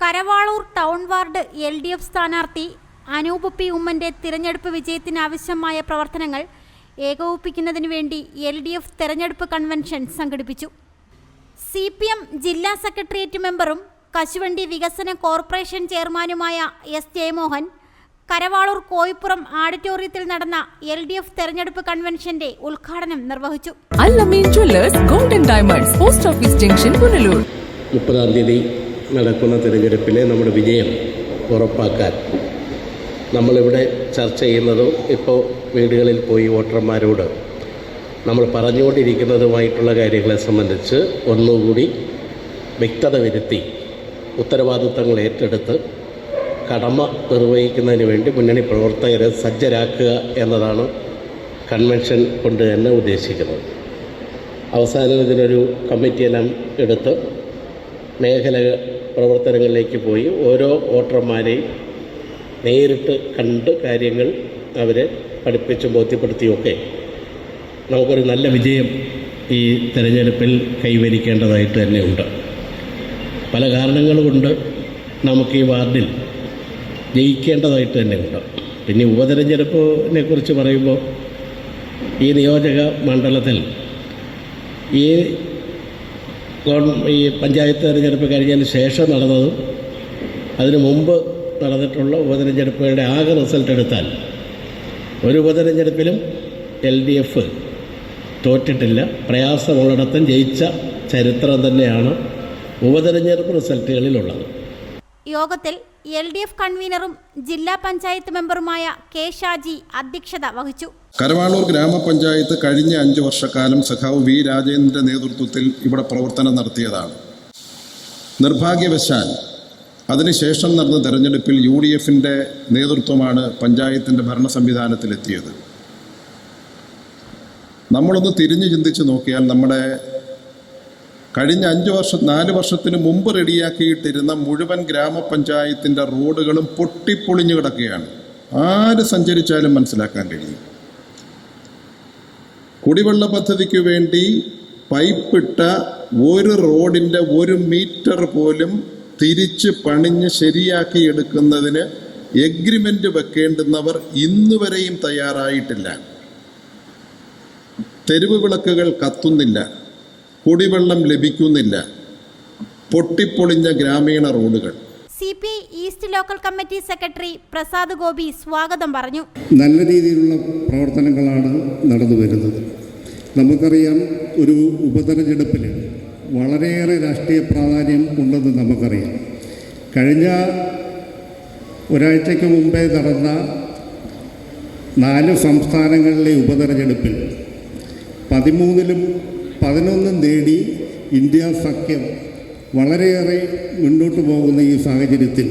Karavaloor town ward L D F സ്ഥാനാർത്ഥി Anoop P ഉമ്മന്റെ തിരഞ്ഞെടുപ്പ് വിജയത്തിനാവശ്യമായ പ്രവർത്തനങ്ങൾ ഏകോപിപ്പിക്കുന്നതിനു വേണ്ടി എൽ ഡി എഫ് തെരഞ്ഞെടുപ്പ് കൺവെൻഷൻ സംഘടിപ്പിച്ചു. സി പി എം ജില്ലാ സെക്രട്ടേറിയറ്റ് മെമ്പറും കശുവണ്ടി വികസന കോർപ്പറേഷൻ ചെയർമാനുമായ എസ് ജയമോഹൻ കരവാളൂർ കോയിപ്പുറം ഓഡിറ്റോറിയത്തിൽ നടന്ന എൽ ഡി എഫ് തെരഞ്ഞെടുപ്പ് കൺവെൻഷന്റെ ഉദ്ഘാടനം നിർവഹിച്ചു. Golden diamonds post office junction Punalur. മുപ്പതാം തീയതി നടക്കുന്ന തിരഞ്ഞെടുപ്പിലെ നമ്മുടെ വിജയം ഉറപ്പാക്കാൻ. നമ്മളിവിടെ ചർച്ച ചെയ്യുന്നതോ ഇപ്പോൾ വീടുകളിൽ പോയി വോട്ടർമാരോട് നമ്മൾ പറഞ്ഞുകൊണ്ടിരിക്കുന്നതുമായിട്ടുള്ള കാര്യങ്ങളെ സംബന്ധിച്ച് ഒന്നുകൂടി വ്യക്തത വരുത്തി ഉത്തരവാദിത്തങ്ങൾ ഏറ്റെടുത്ത് കടമ നിർവഹിക്കുന്നതിന് വേണ്ടി മുന്നണി പ്രവർത്തകരെ സജ്ജരാക്കുക എന്നതാണ് കൺവെൻഷൻ കൊണ്ട് തന്നെ ഉദ്ദേശിക്കുന്നത്. അവസാനം ഇതിനൊരു കമ്മിറ്റിയെല്ലാം എടുത്ത് മേഖല പ്രവർത്തനങ്ങളിലേക്ക് പോയി ഓരോ വോട്ടർമാരെയും നേരിട്ട് കണ്ട് കാര്യങ്ങൾ അവരെ പഠിപ്പിച്ചും ബോധ്യപ്പെടുത്തിയൊക്കെ നമുക്കൊരു നല്ല വിജയം ഈ തെരഞ്ഞെടുപ്പിൽ കൈവരിക്കേണ്ടതായിട്ട് തന്നെ ഉണ്ട്. പല കാരണങ്ങൾ കൊണ്ട് നമുക്ക് ഈ വാർഡിൽ ജയിക്കേണ്ടതായിട്ട് തന്നെ ഉണ്ട്. പിന്നെ ഉപതെരഞ്ഞെടുപ്പിനെ കുറിച്ച് പറയുമ്പോൾ ഈ നിയോജക മണ്ഡലത്തിൽ ഈ ഈ പഞ്ചായത്ത് തെരഞ്ഞെടുപ്പ് കഴിഞ്ഞതിന് ശേഷം നടന്നതും അതിനു മുമ്പ് നടന്നിട്ടുള്ള ഉപതെരഞ്ഞെടുപ്പുകളുടെ ആകെ റിസൾട്ട് എടുത്താൽ ഒരു ഉപതെരഞ്ഞെടുപ്പിലും എൽ ഡി എഫ് തോറ്റിട്ടില്ല. പ്രയാസമുള്ളിടത്തും ജയിച്ച ചരിത്രം തന്നെയാണ് ഉപതെരഞ്ഞെടുപ്പ് റിസൾട്ടുകളിലുള്ളത്. യോഗത്തിൽ എൽ ഡി എഫ് കൺവീനറും ജില്ലാ പഞ്ചായത്ത് മെമ്പറുമായ കെ ഷാജി അധ്യക്ഷത വഹിച്ചു. കരവാളൂർ ഗ്രാമപഞ്ചായത്ത് കഴിഞ്ഞ അഞ്ച് വർഷക്കാലം സഖാവ് വി രാജേന്ദ്രന്റെ നേതൃത്വത്തിൽ ഇവിടെ പ്രവർത്തനം നടത്തിയതാണ്. നിർഭാഗ്യവശാൽ അതിനുശേഷം നടന്ന തെരഞ്ഞെടുപ്പിൽ യു ഡി എഫിന്റെ നേതൃത്വമാണ് പഞ്ചായത്തിന്റെ ഭരണ സംവിധാനത്തിലെത്തിയത്. നമ്മളൊന്ന് തിരിഞ്ഞു ചിന്തിച്ച് നോക്കിയാൽ നമ്മുടെ കഴിഞ്ഞ അഞ്ച് വർഷം നാല് വർഷത്തിന് മുമ്പ് റെഡിയാക്കിയിട്ടിരുന്ന മുഴുവൻ ഗ്രാമപഞ്ചായത്തിന്റെ റോഡുകളും പൊട്ടിപ്പൊളിഞ്ഞു കിടക്കുകയാണ്. ആര് സഞ്ചരിച്ചാലും മനസ്സിലാക്കാൻ കഴിയും. കുടിവെള്ള പദ്ധതിക്ക് വേണ്ടി പൈപ്പിട്ട ഒരു റോഡിന്റെ ഒരു മീറ്റർ പോലും തിരിച്ച് പണിഞ്ഞ് ശരിയാക്കി എടുക്കുന്നതിന് എഗ്രിമെന്റ് വെക്കേണ്ടുന്നവർ ഇന്നുവരെയും തയ്യാറായിട്ടില്ല. തെരുവ് വിളക്കുകൾ കത്തുന്നില്ല. കുടിവെള്ളം ലഭിക്കുന്നില്ല. പൊട്ടിപ്പൊളിഞ്ഞ ഗ്രാമീണ റോഡുകൾ. C P east local committee secretary Prasad Gopi സ്വാഗതം പറഞ്ഞു. നല്ല രീതിയിലുള്ള പ്രവർത്തനങ്ങളാണ് നടന്നു വരുന്നത്. നമുക്കറിയാം ഒരു ഉപതെരഞ്ഞെടുപ്പിൽ വളരെയേറെ രാഷ്ട്രീയ പ്രാധാന്യം ഉണ്ടെന്ന് നമുക്കറിയാം. കഴിഞ്ഞ ഒരാഴ്ചയ്ക്ക് മുമ്പേ നടന്ന നാല് സംസ്ഥാനങ്ങളിലെ ഉപതെരഞ്ഞെടുപ്പിൽ പതിമൂന്നിലും പതിനൊന്നും നേടി ഇന്ത്യ സഖ്യം വളരെയേറെ മുന്നോട്ട് പോകുന്ന ഈ സാഹചര്യത്തിൽ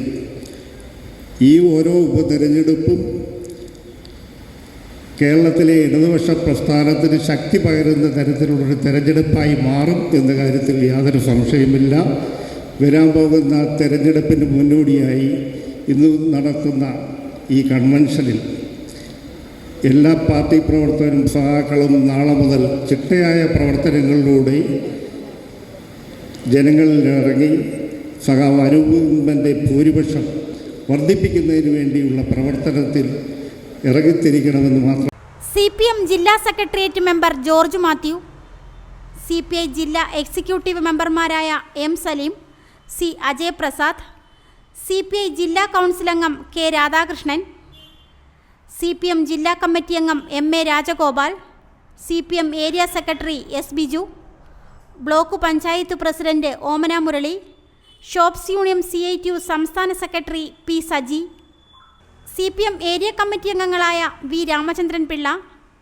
ഈ ഓരോ ഉപതെരഞ്ഞെടുപ്പും കേരളത്തിലെ ഇടതുപക്ഷ പ്രസ്ഥാനത്തിന് ശക്തി പകരുന്ന തരത്തിലുള്ളൊരു തെരഞ്ഞെടുപ്പായി മാറും എന്ന കാര്യത്തിൽ യാതൊരു സംശയമില്ല വരാൻ പോകുന്ന തെരഞ്ഞെടുപ്പിന് മുന്നോടിയായി ഇന്ന് നടത്തുന്ന ഈ കൺവെൻഷനിൽ എല്ലാ പാർട്ടി പ്രവർത്തകരും സഹാക്കളും നാളെ മുതൽ ചിട്ടയായ പ്രവർത്തനങ്ങളിലൂടെ ജനങ്ങളിൽ ഇറങ്ങി സഖാവ് അനൂപന്റെ ഭൂരിപക്ഷം വർദ്ധിപ്പിക്കുന്നതിന് വേണ്ടിയുള്ള പ്രവർത്തനത്തിൽ ഇറങ്ങിത്തിരിക്കണമെന്ന് മാത്രം സി പി എം ജില്ലാ secretariat member George Mathew C P I ജില്ലാ എക്സിക്യൂട്ടീവ് മെമ്പർമാരായ M Saleem C Ajay Prasad C P I ജില്ലാ കൗൺസിൽ അംഗം K Radhakrishnan C P M ജില്ലാ കമ്മിറ്റി അംഗം M A Rajagopal C P M area secretary S Biju block panchayat president Omana Murali shops union C I T U സംസ്ഥാന secretary P Saji C P M area committee അംഗങ്ങളായ V Ramachandran Pillai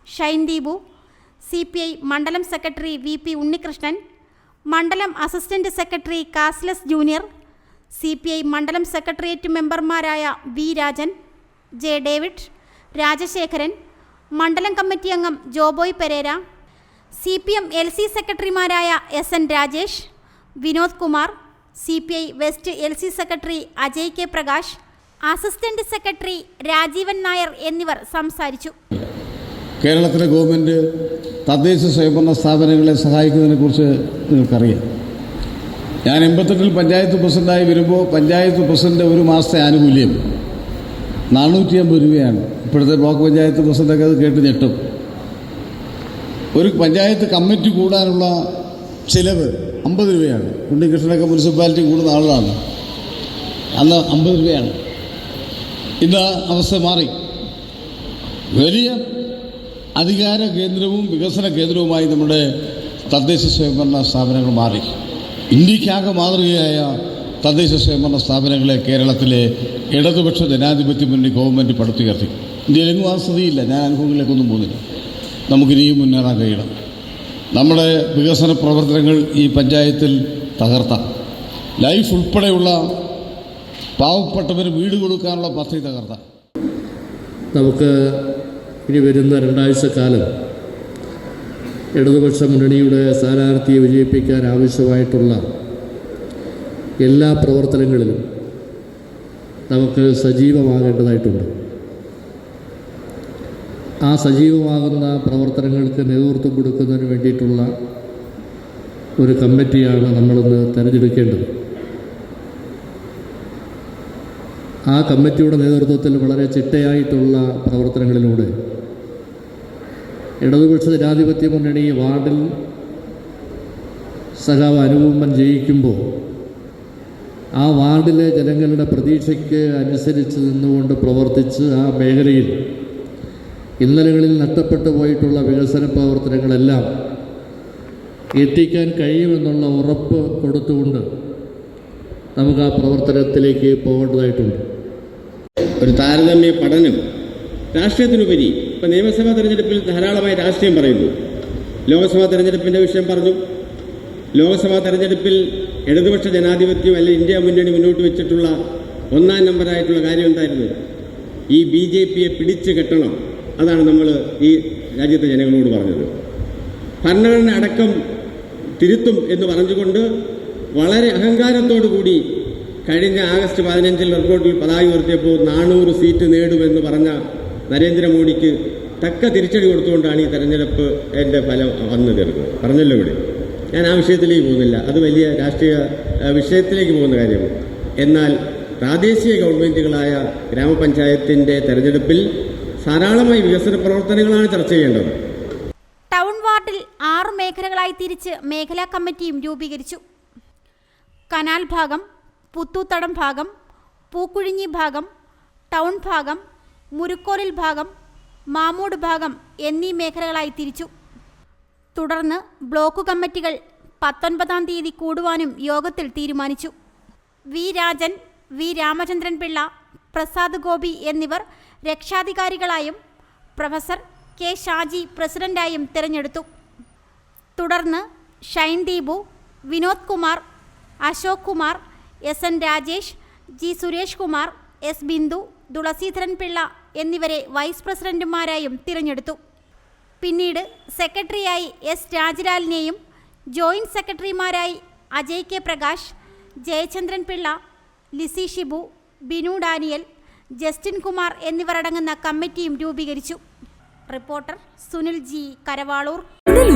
Shine Deepu C P I മണ്ഡലം secretary V P Unnikrishnan മണ്ഡലം assistant secretary കാസ്ലസ് junior C P I മണ്ഡലം secretariat മെമ്പർമാരായ V Rajan J David Rajasekharan മണ്ഡലം committee അംഗം Joboy Pereira C P M L C സെക്രട്ടറിമാരായ S N Rajesh Vinod Kumar C P I west L C secretary Ajay K Prakash assistant secretary Rajeevan Nair എന്നിവർ സംസാരിച്ചു. കേരളത്തിലെ government തദ്ദേശ സ്വയംഭരണ സ്ഥാപനങ്ങളെ സഹായിക്കുന്നതിനെക്കുറിച്ച് നിങ്ങൾക്കറിയാം. ഞാൻ എൺപത്തെട്ടിൽ പഞ്ചായത്ത് പ്രസിഡന്റായി വരുമ്പോൾ പഞ്ചായത്ത് പ്രസിഡന്റ് ഒരു മാസത്തെ ആനുകൂല്യം നാനൂറ്റി അമ്പത് രൂപയാണ്. ഇപ്പോഴത്തെ ബ്ലോക്ക് പഞ്ചായത്ത് പ്രസിഡന്റൊക്കെ അത് കേട്ട് ഞെട്ടും. ഒരു പഞ്ചായത്ത് കമ്മിറ്റി കൂടാനുള്ള ചിലവ് അമ്പത് രൂപയാണ്. ഉണ്ണികൃഷ്ണനൊക്കെ മുനിസിപ്പാലിറ്റി കൂടുന്ന ആളാണ്. അന്ന് അമ്പത് രൂപയാണ്. ഇന്ന് അവസ്ഥ മാറി. വലിയ അധികാര കേന്ദ്രവും വികസന കേന്ദ്രവുമായി നമ്മുടെ തദ്ദേശ സ്വയംഭരണ സ്ഥാപനങ്ങൾ മാറി. ഇന്ത്യക്കാകെ മാതൃകയായ തദ്ദേശ സ്വയംഭരണ സ്ഥാപനങ്ങളെ കേരളത്തിലെ ഇടതുപക്ഷ ജനാധിപത്യ മുന്നണി ഗവൺമെന്റ് പടുത്തുയർത്തി. ഇന്ത്യയിലെങ്ങും ആ സ്ഥിതിയില്ല. ഞാൻ അനുഭവങ്ങളിലേക്കൊന്നും പോകുന്നില്ല. നമുക്കിനിയും മുന്നേറാൻ കഴിയണം. നമ്മുടെ വികസന പ്രവർത്തനങ്ങൾ ഈ പഞ്ചായത്തിൽ തകർത്താം. ലൈഫ് ഉൾപ്പെടെയുള്ള പാവപ്പെട്ടവന് വീട് കൊടുക്കാനുള്ള പദ്ധതി തകർത്താം. നമുക്ക് ഇനി വരുന്ന രണ്ടാഴ്ച കാലം ഇടതുപക്ഷ മുന്നണിയുടെ സ്ഥാനാർത്ഥിയെ വിജയിപ്പിക്കാൻ ആവശ്യമായിട്ടുള്ള എല്ലാ പ്രവർത്തനങ്ങളിലും നമുക്ക് സജീവമാകേണ്ടതായിട്ടുണ്ട്. ആ സജീവമാകുന്ന പ്രവർത്തനങ്ങൾക്ക് നേതൃത്വം കൊടുക്കുന്നതിന് വേണ്ടിയിട്ടുള്ള ഒരു കമ്മിറ്റിയാണ് നമ്മളിന്ന് തിരഞ്ഞെടുക്കേണ്ടത്. ആ കമ്മിറ്റിയുടെ നേതൃത്വത്തിൽ വളരെ ചിട്ടയായിട്ടുള്ള പ്രവർത്തനങ്ങളിലൂടെ ഇടതുപക്ഷ ജനാധിപത്യ മുന്നണി വാർഡിൽ സഖാവ് അനുപമൻ ജയിക്കുമ്പോൾ ആ വാർഡിലെ ജനങ്ങളുടെ പ്രതീക്ഷയ്ക്ക് അനുസരിച്ച് നിന്നുകൊണ്ട് പ്രവർത്തിച്ച് ആ മേഖലയിൽ ഇന്നലകളിൽ നഷ്ടപ്പെട്ടു പോയിട്ടുള്ള വികസന പ്രവർത്തനങ്ങളെല്ലാം എത്തിക്കാൻ കഴിയുമെന്നുള്ള ഉറപ്പ് കൊടുത്തുകൊണ്ട് നമുക്ക് ആ പ്രവർത്തനത്തിലേക്ക് പോകേണ്ടതായിട്ടുണ്ട്. ഒരു താരതമ്യ പഠനം രാഷ്ട്രീയത്തിനുപരി ഇപ്പം നിയമസഭാ തെരഞ്ഞെടുപ്പിൽ ധാരാളമായി രാഷ്ട്രീയം പറയുന്നു. ലോകസഭാ തെരഞ്ഞെടുപ്പിന്റെ വിഷയം പറഞ്ഞു. ലോകസഭാ തെരഞ്ഞെടുപ്പിൽ ഇടതുപക്ഷ ജനാധിപത്യം അല്ലെങ്കിൽ ഇന്ത്യ മുന്നണി മുന്നോട്ട് വെച്ചിട്ടുള്ള ഒന്നാം നമ്പറായിട്ടുള്ള കാര്യം എന്തായിരുന്നു? ഈ ബി ജെ പിയെ പിടിച്ചു കെട്ടണം. അതാണ് നമ്മൾ ഈ രാജ്യത്തെ ജനങ്ങളോട് പറഞ്ഞത്. ഭരണഘടന അടക്കം തിരുത്തും എന്ന് പറഞ്ഞുകൊണ്ട് വളരെ അഹങ്കാരത്തോടു കൂടി കഴിഞ്ഞ ആഗസ്റ്റ് പതിനഞ്ചിൽ റിപ്പോർട്ടിൽ പതാക ഉയർത്തിയപ്പോൾ നാനൂറ് സീറ്റ് നേടുമെന്ന് പറഞ്ഞ നരേന്ദ്രമോദിക്ക് തക്ക തിരിച്ചടി കൊടുത്തുകൊണ്ടാണ് ഈ തെരഞ്ഞെടുപ്പ് എന്റെ ഫലം വന്നു തീർന്നത്. പറഞ്ഞല്ലോ ഇവിടെ. ഞാൻ ആ വിഷയത്തിലേക്ക് പോകുന്നില്ല. അത് വലിയ രാഷ്ട്രീയ വിഷയത്തിലേക്ക് പോകുന്ന കാര്യമാണ്. എന്നാൽ പ്രാദേശിക ഗവൺമെന്റുകളായ ഗ്രാമപഞ്ചായത്തിന്റെ തെരഞ്ഞെടുപ്പിൽ ധാരാളമായി വികസന പ്രവർത്തനങ്ങളാണ് ചർച്ച ചെയ്യേണ്ടത്. ടൗൺ വാർഡിൽ ആറ് മേഖലകളായി തിരിച്ച് മേഖലാ കമ്മിറ്റിയും രൂപീകരിച്ചു. കനാൽ ഭാഗം പുത്തൂത്തടം ഭാഗം പൂക്കുഴിഞ്ഞി ഭാഗം ടൗൺ ഭാഗം മുരുക്കോലിൽ ഭാഗം മാമൂട് ഭാഗം എന്നീ മേഖലകളായി തിരിച്ചു. തുടർന്ന് ബ്ലോക്ക് കമ്മിറ്റികൾ പത്തൊൻപതാം തീയതി കൂടുവാനും യോഗത്തിൽ തീരുമാനിച്ചു. വി രാജൻ വി രാമചന്ദ്രൻ പിള്ള പ്രസാദ് ഗോപി എന്നിവർ രക്ഷാധികാരികളായും പ്രൊഫസർ കെ ഷാജി പ്രസിഡന്റായും തിരഞ്ഞെടുത്തു. തുടർന്ന് Shine Deepu Vinod Kumar Ashok Kumar S N Rajesh G Suresh Kumar S Bindu Thulaseedharan Pillai എന്നിവരെ വൈസ് പ്രസിഡന്റുമാരായും തിരഞ്ഞെടുത്തു. പിന്നീട് സെക്രട്ടറിയായി എസ് രാജലാലിനെയും joint സെക്രട്ടറിമാരായി Ajay K Prakash Jayachandran Pillai Lissy Shibu Binu Daniel Justin Kumar എന്നിവരടങ്ങുന്ന കമ്മിറ്റിയും രൂപീകരിച്ചു. Reporter Sunil G Karavaloor.